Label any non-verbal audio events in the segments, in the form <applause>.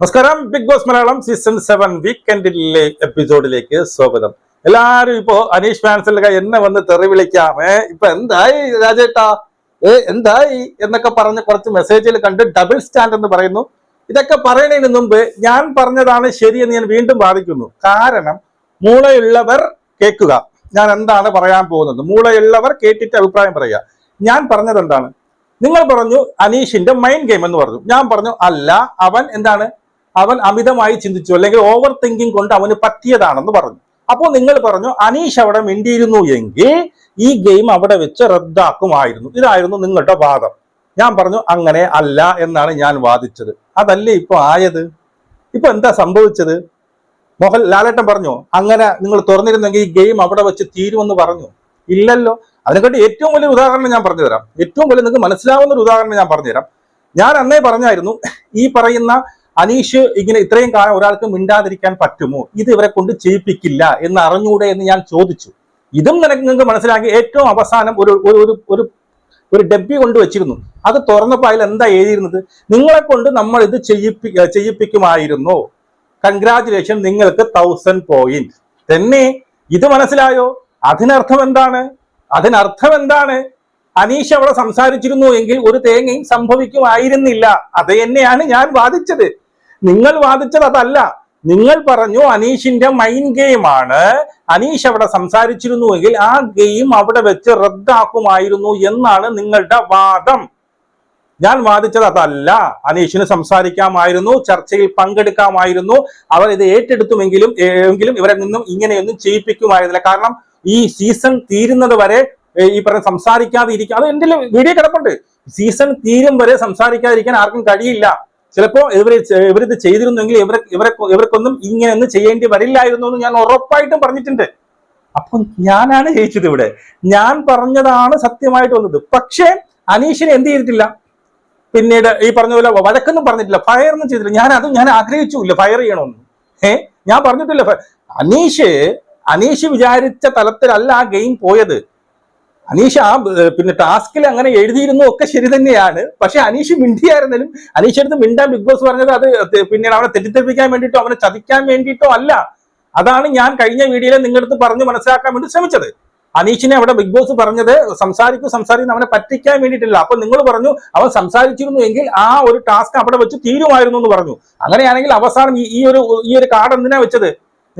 നമസ്കാരം. Bigg Boss Malayalam season seven വീക്കെൻഡിലെ എപ്പിസോഡിലേക്ക് സ്വാഗതം. എല്ലാരും ഇപ്പോ അനീഷ് ഫാൻസിലൊക്കെ എന്നെ വന്ന് തെറി വിളിക്കാമേ. ഇപ്പൊ എന്തായി രാജേട്ടാ? ഏ എന്തായി? എന്നൊക്കെ പറഞ്ഞ് കുറച്ച് മെസ്സേജിൽ കണ്ട് ഡബിൾ സ്റ്റാൻഡ് എന്ന് പറയുന്നു. ഇതൊക്കെ പറയുന്നതിന് മുമ്പ് ഞാൻ പറഞ്ഞതാണ് ശരിയെന്ന് ഞാൻ വീണ്ടും വാദിക്കുന്നു. കാരണം മൂളയുള്ളവർ കേൾക്കുക. ഞാൻ എന്താണ് പറയാൻ പോകുന്നത്? മൂളയുള്ളവർ കേട്ടിട്ട് അഭിപ്രായം പറയുക. ഞാൻ പറഞ്ഞത് എന്താണ്? നിങ്ങൾ പറഞ്ഞു അനീഷിന്റെ മൈൻഡ് ഗെയിം എന്ന് പറഞ്ഞു. ഞാൻ പറഞ്ഞു അല്ല അവൻ എന്താണ്? അവൻ അമിതമായി ചിന്തിച്ചു അല്ലെങ്കിൽ ഓവർ തിങ്കിങ് കൊണ്ട് അവന് പറ്റിയതാണെന്ന് പറഞ്ഞു. അപ്പോൾ നിങ്ങൾ പറഞ്ഞു അനീഷ് അവിടെ മിണ്ടിയിരുന്നു എങ്കിൽ ഈ ഗെയിം അവിടെ വെച്ച് റദ്ദാക്കുമായിരുന്നു. ഇതായിരുന്നു നിങ്ങളുടെ വാദം. ഞാൻ പറഞ്ഞു അങ്ങനെ അല്ല എന്നാണ് ഞാൻ വാദിച്ചത്. അതല്ലേ ഇപ്പൊ ആയത്? ഇപ്പൊ എന്താ സംഭവിച്ചത്? മോഹൻ ലാലേട്ടൻ പറഞ്ഞു അങ്ങനെ നിങ്ങൾ തുറന്നിരുന്നെങ്കിൽ ഈ ഗെയിം അവിടെ വെച്ച് തീരുമെന്ന് പറഞ്ഞു. ഇല്ലല്ലോ. അതിനെക്കാട്ടി ഏറ്റവും വലിയ ഉദാഹരണം ഞാൻ പറഞ്ഞുതരാം. ഏറ്റവും വലിയ നിങ്ങൾക്ക് മനസ്സിലാവുന്ന ഒരു ഉദാഹരണം ഞാൻ പറഞ്ഞുതരാം. ഞാൻ അന്നേ പറഞ്ഞായിരുന്നു ഈ പറയുന്ന അനീഷ് ഇങ്ങനെ ഇത്രയും കാലം ഒരാൾക്ക് മിണ്ടാതിരിക്കാൻ പറ്റുമോ? ഇത് ഇവരെ കൊണ്ട് ചെയ്യിപ്പിക്കില്ല എന്ന് അറിഞ്ഞൂടെ എന്ന് ഞാൻ ചോദിച്ചു. ഇതും നിനക്ക് നിങ്ങൾക്ക് മനസ്സിലാക്കി ഏറ്റവും അവസാനം ഒരു ഒരു ഒരു ഒരു ഡബ്ബി കൊണ്ട് വെച്ചിരുന്നു. അത് തുറന്നപ്പോൾ അതിൽ എന്താ എഴുതിയിരുന്നത്? നിങ്ങളെ കൊണ്ട് നമ്മൾ ഇത് ചെയ്യിപ്പി ചെയ്യിപ്പിക്കുമായിരുന്നു? കൺഗ്രാചുലേഷൻ നിങ്ങൾക്ക് തൗസൻഡ് പോയിന്റ് തന്നെ ഇത് മനസ്സിലായോ? അതിനർത്ഥം എന്താണ്? അതിനർത്ഥം എന്താണ്? അനീഷ് അവിടെ സംസാരിച്ചിരുന്നു എങ്കിൽ ഒരു തേങ്ങയും സംഭവിക്കുമായിരുന്നില്ല. അത് തന്നെയാണ് ഞാൻ വാദിച്ചത്. നിങ്ങൾ വാദിച്ചത് അതല്ല നിങ്ങൾ പറഞ്ഞു അനീഷിന്റെ മൈൻഡ് ഗെയിമാണ് അനീഷ് അവിടെ സംസാരിച്ചിരുന്നുവെങ്കിൽ ആ ഗെയിം അവിടെ വെച്ച് റദ്ദാക്കുമായിരുന്നു എന്നാണ് നിങ്ങളുടെ വാദം. ഞാൻ വാദിച്ചത് അതല്ല അനീഷിന് സംസാരിക്കാമായിരുന്നു ചർച്ചയിൽ പങ്കെടുക്കാമായിരുന്നു. അവർ ഇത് ഏറ്റെടുത്തുമെങ്കിലും എങ്കിലും ഇവരെ നിന്നും ഇങ്ങനെയൊന്നും ചെയ്യിപ്പിക്കുമായിരുന്നില്ല. കാരണം ഈ സീസൺ തീരുന്നത് വരെ ഈ പറഞ്ഞ സംസാരിക്കാതെ ഇരിക്കുക അത് എന്റെ വീഡിയോ കിടപ്പുണ്ട്. സീസൺ തീരും വരെ സംസാരിക്കാതിരിക്കാൻ ആർക്കും കഴിയില്ല. ചിലപ്പോ ഇവർ ഇവരിത് ചെയ്തിരുന്നെങ്കിൽ ഇവരെ ഇവരെ ഇവർക്കൊന്നും ഇങ്ങനെയൊന്നും ചെയ്യേണ്ടി വരില്ലായിരുന്നു എന്ന് ഞാൻ ഉറപ്പായിട്ടും പറഞ്ഞിട്ടുണ്ട്. അപ്പൊ ഞാനാണ് ജയിച്ചത് ഇവിടെ. ഞാൻ പറഞ്ഞതാണ് സത്യമായിട്ട് വന്നത്. പക്ഷേ അനീഷിനെ എന്ത് ചെയ്തിട്ടില്ല? പിന്നീട് ഈ പറഞ്ഞ പോലെ വഴക്കൊന്നും പറഞ്ഞിട്ടില്ല. ഫയർ ഒന്നും ചെയ്തിട്ടില്ല. ഞാൻ അതും ഞാൻ ആഗ്രഹിച്ചില്ല ഫയർ ചെയ്യണമെന്ന്. ഏ? ഞാൻ പറഞ്ഞിട്ടില്ല. അനീഷ് അനീഷ് വിചാരിച്ച തലത്തിലല്ല ആ ഗെയിം പോയത്. അനീഷ് ആ പിന്നെ ടാസ്കിൽ അങ്ങനെ എഴുതിയിരുന്നു ഒക്കെ ശരി തന്നെയാണ്. പക്ഷെ അനീഷ് മിണ്ടിയായിരുന്നാലും അനീഷ് അടുത്ത് മിണ്ടാൻ ബിഗ് ബോസ് പറഞ്ഞത് അത് പിന്നീട് അവനെ തെറ്റിദ്ധരിപ്പിക്കാൻ വേണ്ടിയിട്ടോ അവനെ ചതിക്കാൻ വേണ്ടിയിട്ടോ അല്ല. അതാണ് ഞാൻ കഴിഞ്ഞ വീഡിയോയിൽ നിങ്ങളടുത്ത് പറഞ്ഞ് മനസ്സിലാക്കാൻ വേണ്ടി ശ്രമിച്ചത്. അനീഷിനെ അവിടെ ബിഗ് ബോസ് പറഞ്ഞത് സംസാരിക്കും സംസാരിക്കുന്ന അവനെ പറ്റിക്കാൻ വേണ്ടിയിട്ടില്ല. അപ്പൊ നിങ്ങൾ പറഞ്ഞു അവൻ സംസാരിച്ചിരുന്നു എങ്കിൽ ആ ഒരു ടാസ്ക് അവിടെ വെച്ച് തീരുമായിരുന്നു എന്ന് പറഞ്ഞു. അങ്ങനെയാണെങ്കിൽ അവസാനം ഈ ഒരു ഈ ഒരു കാർഡ് എന്തിനാ വെച്ചത്?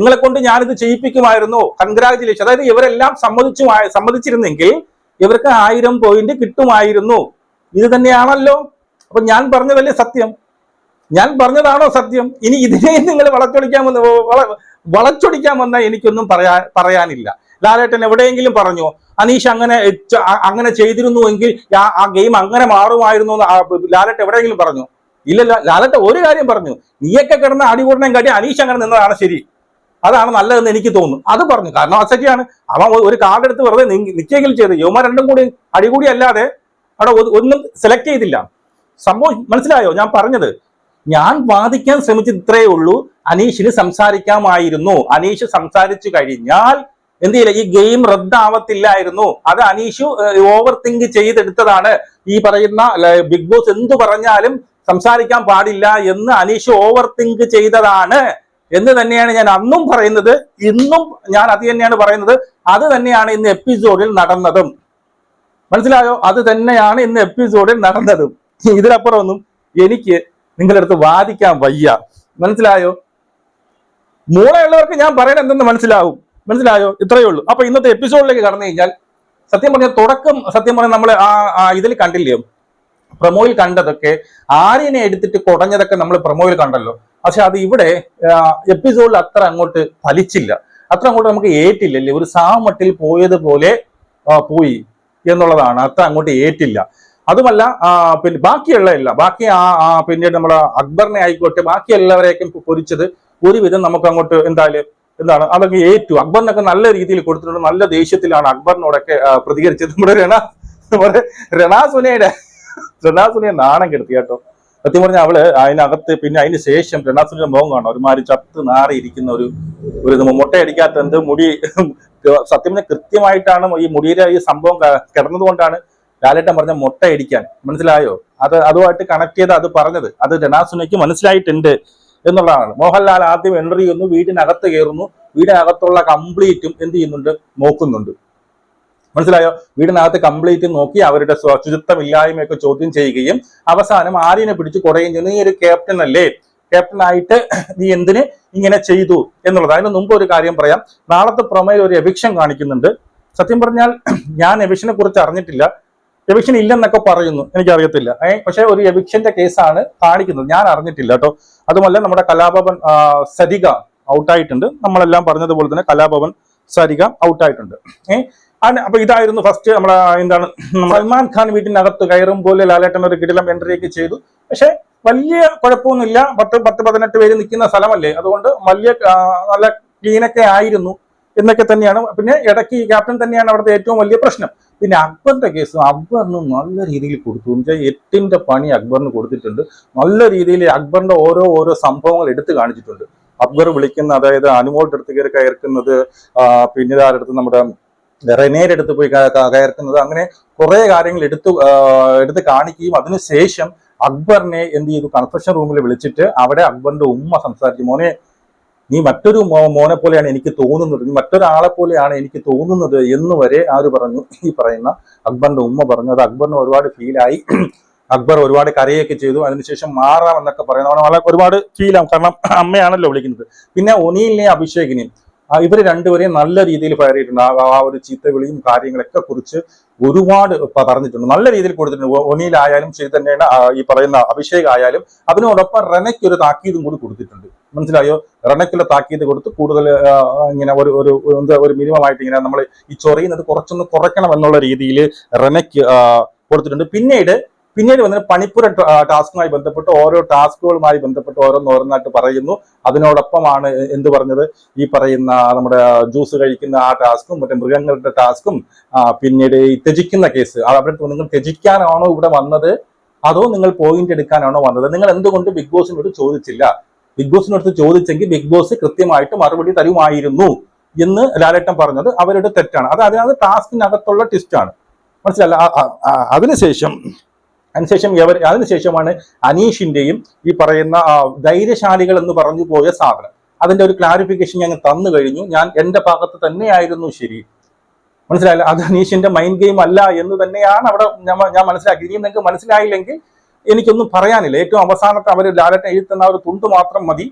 നിങ്ങളെ കൊണ്ട് ഞാനിത് ചെയ്യിപ്പിക്കുമായിരുന്നു. കൺഗ്രാജുലേഷൻ. അതായത് ഇവരെല്ലാം സമ്മതിച്ചു സമ്മതിച്ചിരുന്നെങ്കിൽ ഇവർക്ക് ആയിരം പോയിന്റ് കിട്ടുമായിരുന്നു. ഇത് തന്നെയാണല്ലോ. അപ്പൊ ഞാൻ പറഞ്ഞതല്ലേ സത്യം? ഞാൻ പറഞ്ഞതാണോ സത്യം? ഇനി ഇതിനെ നിങ്ങൾ വളച്ചൊടിക്കാൻ വന്ന വള- വളച്ചൊടിക്കാൻ വന്ന എനിക്കൊന്നും പറയാ പറയാനില്ല. ലാലേട്ടൻ എവിടെയെങ്കിലും പറഞ്ഞു അനീഷ് അങ്ങനെ അങ്ങനെ ചെയ്തിരുന്നുവെങ്കിൽ ആ- ഗെയിം അങ്ങനെ മാറുമായിരുന്നു എന്ന് ലാലേട്ടൻ ലാലേട്ട് എവിടെയെങ്കിലും പറഞ്ഞു. ഇല്ലല്ല ലാലേട്ടൻ ഒരു കാര്യം പറഞ്ഞു നീയൊക്കെ കിടന്ന അടികൂടനം കാട്ടി അനീഷ് അങ്ങനെ നിന്നതാണ് ശരി. അതാണ് നല്ലതെന്ന് എനിക്ക് തോന്നുന്നു. അത് പറഞ്ഞു. കാരണം അസറ്റിയാണ് അവൻ ഒരു കാർഡ് എടുത്ത് വെറുതെ നിൽക്കുകയെങ്കിലും ചെയ്തു. യുവമാർ രണ്ടും കൂടി അടികൂടി അല്ലാതെ അവിടെ ഒന്നും സെലക്ട് ചെയ്തില്ല. സംഭവം മനസ്സിലായോ? ഞാൻ പറഞ്ഞത്. ഞാൻ വാദിക്കാൻ ശ്രമിച്ചത് ഇത്രയേ ഉള്ളൂ. അനീഷിന് സംസാരിക്കാമായിരുന്നു. അനീഷ് സംസാരിച്ചു കഴിഞ്ഞാൽ എന്ത് ചെയ്യില്ല? ഈ ഗെയിം റദ്ദാവത്തില്ലായിരുന്നു. അത് അനീഷു ഓവർ തിങ്ക് ചെയ്തെടുത്തതാണ്. ഈ പറയുന്ന ബിഗ് ബോസ് എന്തു പറഞ്ഞാലും സംസാരിക്കാൻ പാടില്ല എന്ന് അനീഷ് ഓവർ തിങ്ക് ചെയ്തതാണ്. എന്ന് തന്നെയാണ് ഞാൻ അന്നും പറയുന്നത് ഇന്നും ഞാൻ അത് തന്നെയാണ് പറയുന്നത്. അത് തന്നെയാണ് ഇന്ന് എപ്പിസോഡിൽ നടന്നതും. മനസ്സിലായോ? അത് തന്നെയാണ് ഇന്ന് എപ്പിസോഡിൽ നടന്നതും. ഇതിലപ്പുറം ഒന്നും എനിക്ക് നിങ്ങളുടെ അടുത്ത് വാദിക്കാൻ വയ്യ. മനസ്സിലായോ? മൂളയുള്ളവർക്ക് ഞാൻ പറയുന്നത് എന്തെന്ന് മനസ്സിലാവും. മനസ്സിലായോ? ഇത്രയേ ഉള്ളൂ. അപ്പൊ ഇന്നത്തെ എപ്പിസോഡിലേക്ക് കടന്നു കഴിഞ്ഞാൽ സത്യം പറഞ്ഞാൽ തുടക്കം സത്യം പറഞ്ഞാൽ നമ്മൾ ആ ഇതിൽ കണ്ടില്ലയോ പ്രൊമോയിൽ കണ്ടതൊക്കെ ആര്യനെ എടുത്തിട്ട് കുടഞ്ഞതൊക്കെ നമ്മൾ പ്രൊമോയിൽ കണ്ടല്ലോ. പക്ഷെ അത് ഇവിടെ എപ്പിസോഡിൽ അത്ര അങ്ങോട്ട് ഫലിച്ചില്ല. അത്ര അങ്ങോട്ട് നമുക്ക് ഏറ്റില്ലല്ലേ? ഒരു സാമട്ടിൽ പോയതുപോലെ പോയി എന്നുള്ളതാണ്. അത്ര അങ്ങോട്ട് ഏറ്റില്ല. അതുമല്ല പിന്നെ ബാക്കിയുള്ള എല്ലാം ബാക്കി ആ പിന്നീട് നമ്മളെ അക്ബറിനെ ആയിക്കോട്ടെ ബാക്കി എല്ലാവരെയൊക്കെ പൊരിച്ചത് ഒരുവിധം നമുക്ക് അങ്ങോട്ട് എന്തായാലും എന്താണ് അതൊക്കെ ഏറ്റു. അക്ബറിനൊക്കെ നല്ല രീതിയിൽ കൊടുത്തിട്ടുണ്ട്. നല്ല ദേഷ്യത്തിലാണ് അക്ബറിനോടൊക്കെ പ്രതികരിച്ചത്. നമ്മുടെ രണ നമ്മുടെ രണാസുനയുടെ രണാസുനയെ നാണം കെടുത്തി കേട്ടോ. സത്യം പറഞ്ഞാൽ അവൾ അതിനകത്ത് പിന്നെ അതിന് ശേഷം രണ്ടാസുരന്റെ മുഖം കാണാം ഒരുമാതിരി ചത്ത് നാറിയിരിക്കുന്ന ഒരു ഒരു മുട്ടയടിക്കാത്ത എന്ത് മുടി <laughs> സത്യം പറഞ്ഞാൽ കൃത്യമായിട്ടാണ് ഈ മുടിയുടെ ഈ സംഭവം കിടന്നതുകൊണ്ടാണ് കിടന്നത് കൊണ്ടാണ് ലാലേട്ടൻ പറഞ്ഞ മുട്ടയടിക്കാൻ. മനസ്സിലായോ? അത് അതുമായിട്ട് കണക്ട് ചെയ്ത് അത് പറഞ്ഞത്. അത് രണാസുനയ്ക്ക് മനസ്സിലായിട്ടുണ്ട് എന്നുള്ളതാണ്. മോഹൻലാൽ ആദ്യം എൻട്രി ചെയ്യുന്നു വീടിനകത്ത് കയറുന്നു. വീടിനകത്തുള്ള കംപ്ലീറ്റും എന്ത് ചെയ്യുന്നുണ്ട്? നോക്കുന്നുണ്ട്. മനസ്സിലായോ? വീടിനകത്ത് കംപ്ലീറ്റ് നോക്കി അവരുടെ ശുചിത്വമില്ലായ്മയൊക്കെ ചോദ്യം ചെയ്യുകയും അവസാനം ആര്യനെ പിടിച്ച് കുറയുകയും ചെയ്യുന്നു. നീ ഒരു ക്യാപ്റ്റൻ അല്ലേ? ക്യാപ്റ്റൻ ആയിട്ട് നീ എന്തിന് ഇങ്ങനെ ചെയ്തു എന്നുള്ളത്. അതിന് മുമ്പ് ഒരു കാര്യം പറയാം. നാളത്തെ പ്രമേയ ഒരു എവിക്ഷൻ കാണിക്കുന്നുണ്ട്. സത്യം പറഞ്ഞാൽ ഞാൻ എവിക്ഷനെ കുറിച്ച് അറിഞ്ഞിട്ടില്ല. എവിക്ഷൻ ഇല്ലെന്നൊക്കെ പറയുന്നു. എനിക്കറിയത്തില്ല. ഏ പക്ഷെ ഒരു എവിക്ഷന്റെ കേസാണ് കാണിക്കുന്നത്. ഞാൻ അറിഞ്ഞിട്ടില്ല കേട്ടോ. അതുമല്ല നമ്മുടെ കലാഭവൻ സരിക ഔട്ടായിട്ടുണ്ട് നമ്മളെല്ലാം പറഞ്ഞതുപോലെ തന്നെ കലാഭവൻ സരിക ഔട്ടായിട്ടുണ്ട് ഏഹ് അപ്പൊ ഇതായിരുന്നു ഫസ്റ്റ് നമ്മുടെ എന്താണ് സൽമാൻ ഖാൻ വീട്ടിനകത്ത് കയറും പോലെ ലാലേട്ടൻ ഒരു കിടിലം എൻട്രി ഒക്കെ ചെയ്തു. പക്ഷെ വലിയ കുഴപ്പമൊന്നുമില്ല. പത്ത് പത്ത് പതിനെട്ട് പേര് നിൽക്കുന്ന സ്ഥലമല്ലേ? അതുകൊണ്ട് വലിയ നല്ല ക്ലീനൊക്കെ ആയിരുന്നു എന്നൊക്കെ തന്നെയാണ്. പിന്നെ ഇടയ്ക്ക് ഈ ക്യാപ്റ്റൻ തന്നെയാണ് അവിടുത്തെ ഏറ്റവും വലിയ പ്രശ്നം. പിന്നെ അക്ബറിന്റെ കേസ് അക്ബറിന് നല്ല രീതിയിൽ കൊടുത്തു. എന്ന് വെച്ചാൽ എട്ടിന്റെ പണി അക്ബറിന് കൊടുത്തിട്ടുണ്ട്. നല്ല രീതിയിൽ അക്ബറിന്റെ ഓരോ ഓരോ സംഭവങ്ങൾ എടുത്തു കാണിച്ചിട്ടുണ്ട്. അക്ബർ വിളിക്കുന്ന അതായത് അനുമോളുടെ അടുത്ത് കയറി കയർക്കുന്നത് പിന്നീട് പിന്നെ ഇതാരുടെ അടുത്ത് നമ്മുടെ റെനേയുടെ അടുത്ത് പോയി കയർക്കുന്നത് അങ്ങനെ കുറെ കാര്യങ്ങൾ എടുത്തു എടുത്ത് കാണിക്കുകയും അതിനുശേഷം അക്ബറിനെ എന്ത് ചെയ്തു? കൺഫെഷൻ റൂമിൽ വിളിച്ചിട്ട് അവിടെ അക്ബറിന്റെ ഉമ്മ സംസാരിച്ചു. മോനെ നീ മറ്റൊരു മോനെ പോലെയാണ് എനിക്ക് തോന്നുന്നത്. നീ മറ്റൊരാളെ പോലെയാണ് എനിക്ക് തോന്നുന്നത് എന്ന് വരെ ആര് പറഞ്ഞു? ഈ പറയുന്ന അക്ബറിന്റെ ഉമ്മ പറഞ്ഞു. അത് അക്ബറിന് ഒരുപാട് ഫീലായി അക്ബർ ഒരുപാട് കരയൊക്കെ ചെയ്തു. അതിനുശേഷം മാറാം എന്നൊക്കെ പറയുന്നു. അവനെ വളരെ ഒരുപാട് ഫീലാവും കാരണം അമ്മയാണല്ലോ വിളിക്കുന്നത്. പിന്നെ ഒനിയിലിനെയും അഭിഷേകിനെയും ആ, ഇവർ രണ്ടുപേരെയും നല്ല രീതിയിൽ ഫയർ ചെയ്തിട്ടുണ്ട് ആ- ഒരു ചീത്തവിളിയും കാര്യങ്ങളൊക്കെ കുറിച്ച് ഒരുപാട് പറഞ്ഞിട്ടുണ്ട്. നല്ല രീതിയിൽ കൊടുത്തിട്ടുണ്ട്. ഒനിയിലായാലും ശരി ഈ പറയുന്ന അഭിഷേക് ആയാലും അതിനോടൊപ്പം റെനയ്ക്ക് ഒരു താക്കീതും കൂടി കൊടുത്തിട്ടുണ്ട്. മനസ്സിലായോ? റെനയ്ക്കുള്ള താക്കീത് കൊടുത്ത് കൂടുതൽ ഇങ്ങനെ ഒരു ഒരു എന്താ ഒരു മിനിമം ആയിട്ട് ഇങ്ങനെ നമ്മൾ ഈ ചൊറിയുന്നത് കുറച്ചൊന്ന് കുറയ്ക്കണം എന്നുള്ള രീതിയിൽ റെനയ്ക്ക് കൊടുത്തിട്ടുണ്ട്. പിന്നീട് പിന്നീട് വന്നിട്ട് പണിപ്പുര ടാസ്കുമായി ബന്ധപ്പെട്ട് ഓരോ ടാസ്കുകളുമായി ബന്ധപ്പെട്ട് ഓരോന്നോരോന്നായിട്ട് പറയുന്നു. അതിനോടൊപ്പമാണ് എന്ത് പറഞ്ഞത്? ഈ പറയുന്ന നമ്മുടെ ജ്യൂസ് കഴിക്കുന്ന ആ ടാസ്കും മറ്റേ മൃഗങ്ങളുടെ ടാസ്കും പിന്നീട് ഈ ത്യജിക്കുന്ന കേസ്. അവിടെ നിങ്ങൾ ത്യജിക്കാനാണോ ഇവിടെ വന്നത്? അതോ നിങ്ങൾ പോയിന്റ് എടുക്കാനാണോ വന്നത്? നിങ്ങൾ എന്തുകൊണ്ട് ബിഗ് ബോസിനോട് ചോദിച്ചില്ല? ബിഗ് ബോസിനടുത്ത് ചോദിച്ചെങ്കിൽ ബിഗ് ബോസ് കൃത്യമായിട്ട് മറുപടി തരുമായിരുന്നു എന്ന് ലാലേട്ടൻ പറഞ്ഞത് അവരുടെ തെറ്റാണ്. അത് അതിനകത്ത് ടാസ്കിനകത്തുള്ള ട്വിസ്റ്റാണ് മനസ്സിലല്ല അതിനുശേഷം അതിനുശേഷം എവർ അതിനുശേഷമാണ് അനീഷിന്റെയും ഈ പറയുന്ന ധൈര്യശാലികൾ എന്ന് പറഞ്ഞു പോയ സാധനം. അതിന്റെ ഒരു ക്ലാരിഫിക്കേഷൻ ഞങ്ങൾ തന്നു കഴിഞ്ഞു. ഞാൻ എന്റെ ഭാഗത്ത് തന്നെയായിരുന്നു ശരി. മനസ്സിലായില്ല? അത് അനീഷിന്റെ മൈൻഡ് ഗെയിം അല്ല എന്ന് തന്നെയാണ് അവിടെ ഞാൻ മനസ്സിലാക്കി ഇനി നിങ്ങൾക്ക് മനസ്സിലായില്ലെങ്കിൽ എനിക്കൊന്നും പറയാനില്ല. ഏറ്റവും അവസാനത്തെ അവർ ലാലട്ടൻ എഴുത്തുന്ന ഒരു തുണ്ട് മാത്രം മതി.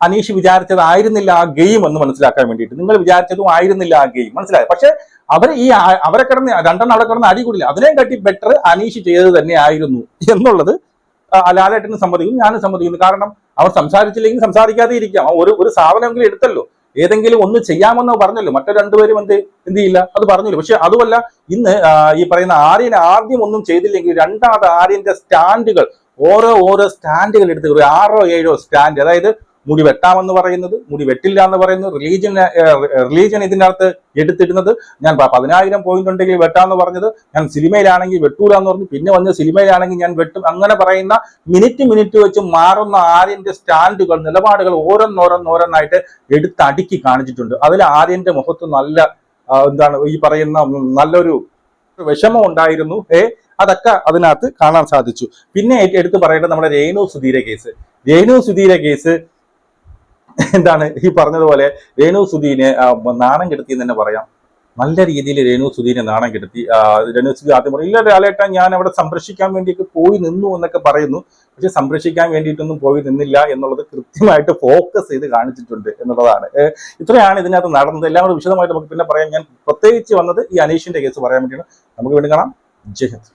അനീഷ് വിചാരിച്ചതായിരുന്നില്ല ആ ഗെയിം എന്ന് മനസ്സിലാക്കാൻ വേണ്ടിയിട്ട്. നിങ്ങൾ വിചാരിച്ചതും ആയിരുന്നില്ല ആ ഗെയിം മനസ്സിലായി? പക്ഷെ അവർ ഈ അവരെ കിടന്ന് രണ്ടെണ്ണം അവിടെ കിടന്ന് അടി കൂടില്ല. അതിനെയും കാട്ടി ബെറ്റർ അനീഷ് ചെയ്തത് തന്നെ ആയിരുന്നു എന്നുള്ളത് ലാലേട്ടന് സമ്മതിക്കുന്നു ഞാനും സമ്മതിക്കുന്നു. കാരണം അവർ സംസാരിച്ചില്ലെങ്കിൽ സംസാരിക്കാതെ ഇരിക്കാം. ഒരു ഒരു സാധനമെങ്കിലും എടുത്തല്ലോ. ഏതെങ്കിലും ഒന്ന് ചെയ്യാമെന്ന് പറഞ്ഞല്ലോ. മറ്റു രണ്ടുപേരും എന്ത് എന്ത് ചെയ്യില്ല? അത് പറഞ്ഞില്ല. പക്ഷെ അതുമല്ല ഇന്ന് ഈ പറയുന്ന ആര്യൻ ആദ്യം ഒന്നും ചെയ്തില്ലെങ്കിൽ രണ്ടാമത് ആര്യന്റെ സ്റ്റാൻഡുകൾ ഓരോ ഓരോ സ്റ്റാൻഡുകൾ എടുത്ത് ആറോ ഏഴോ സ്റ്റാൻഡ്. അതായത് മുടി വെട്ടാമെന്ന് പറയുന്നത് മുടി വെട്ടില്ല എന്ന് പറയുന്നത് റിലീജിയൻ റിലീജിയൻ ഇതിനകത്ത് എടുത്തിടുന്നത്. ഞാൻ പതിനായിരം പോയിന്റ് ഉണ്ടെങ്കിൽ വെട്ടാന്ന് പറഞ്ഞത് ഞാൻ സിനിമയിലാണെങ്കിൽ വെട്ടൂല എന്ന് പറഞ്ഞു. പിന്നെ വന്ന് സിനിമയിലാണെങ്കിൽ ഞാൻ വെട്ടും. അങ്ങനെ പറയുന്ന മിനിറ്റ് മിനിറ്റ് വെച്ച് മാറുന്ന ആര്യന്റെ സ്റ്റാൻഡുകൾ നിലപാടുകൾ ഓരോന്നോരോന്നോരോന്നായിട്ട് എടുത്തടുക്കി കാണിച്ചിട്ടുണ്ട്. അതിൽ ആര്യന്റെ മുഖത്ത് നല്ല എന്താണ് ഈ പറയുന്ന നല്ലൊരു വിഷമം ഉണ്ടായിരുന്നു. ഏ അതൊക്കെ അതിനകത്ത് കാണാൻ സാധിച്ചു. പിന്നെ എടുത്തു പറയേണ്ടത് നമ്മുടെ രേണു സുധീര കേസ്. രേണു സുധീര കേസ് എന്താണ് ഈ പറഞ്ഞതുപോലെ രേണു സുധീനെ നാണം കെടുത്തി എന്ന് തന്നെ പറയാം. നല്ല രീതിയിൽ രേണു സുധീനെ നാണം കെടുത്തി. രേണു സുധി ആദ്യം പറയും ഇല്ല രാലേട്ട ഞാൻ അവിടെ സംരക്ഷിക്കാൻ വേണ്ടിയൊക്കെ പോയി നിന്നു എന്നൊക്കെ പറയുന്നു. പക്ഷെ സംരക്ഷിക്കാൻ വേണ്ടിയിട്ടൊന്നും പോയി നിന്നില്ല എന്നുള്ളത് കൃത്യമായിട്ട് ഫോക്കസ് ചെയ്ത് കാണിച്ചിട്ടുണ്ട് എന്നുള്ളതാണ്. ഇത്രയാണ് ഇതിനകത്ത് നടന്നത്. എല്ലാം കൂടെ വിശദമായിട്ട് നമുക്ക് പിന്നെ പറയാം. ഞാൻ പ്രത്യേകിച്ച് വന്നത് ഈ അനീഷിന്റെ കേസ് പറയാൻ വേണ്ടിയാണ്. നമുക്ക് വേണ്ടി കാണാം. ജയ് ഹിന്ദ്.